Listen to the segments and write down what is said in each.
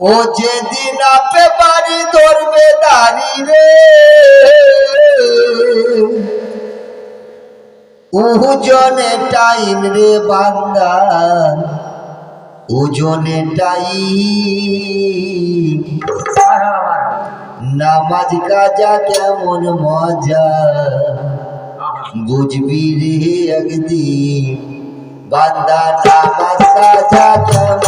ও যেদিন আপে বাড়ি ধরবে দাঁড়ি রে। উজনে টাইম রে বান্দার, উজনে টাই নামাজ কাজা কেমন মজা, বুঝবি রে একদিন। বান্দা নামাজ কাজা কেমন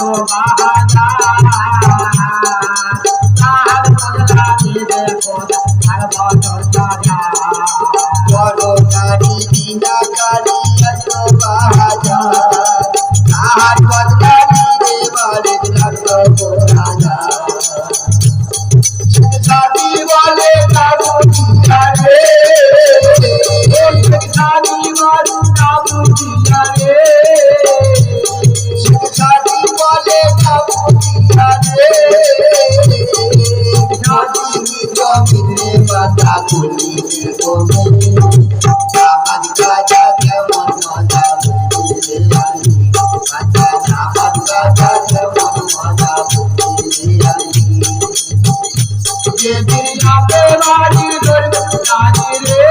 ও বাহা রাজি রে।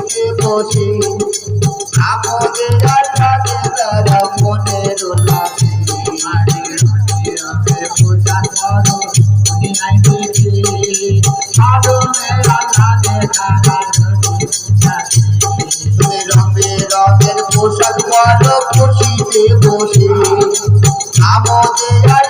দিকে বসে আপদে আটাকে তারা মনের লাগে পোশাক বড় খুশিতে বসে। আমাদের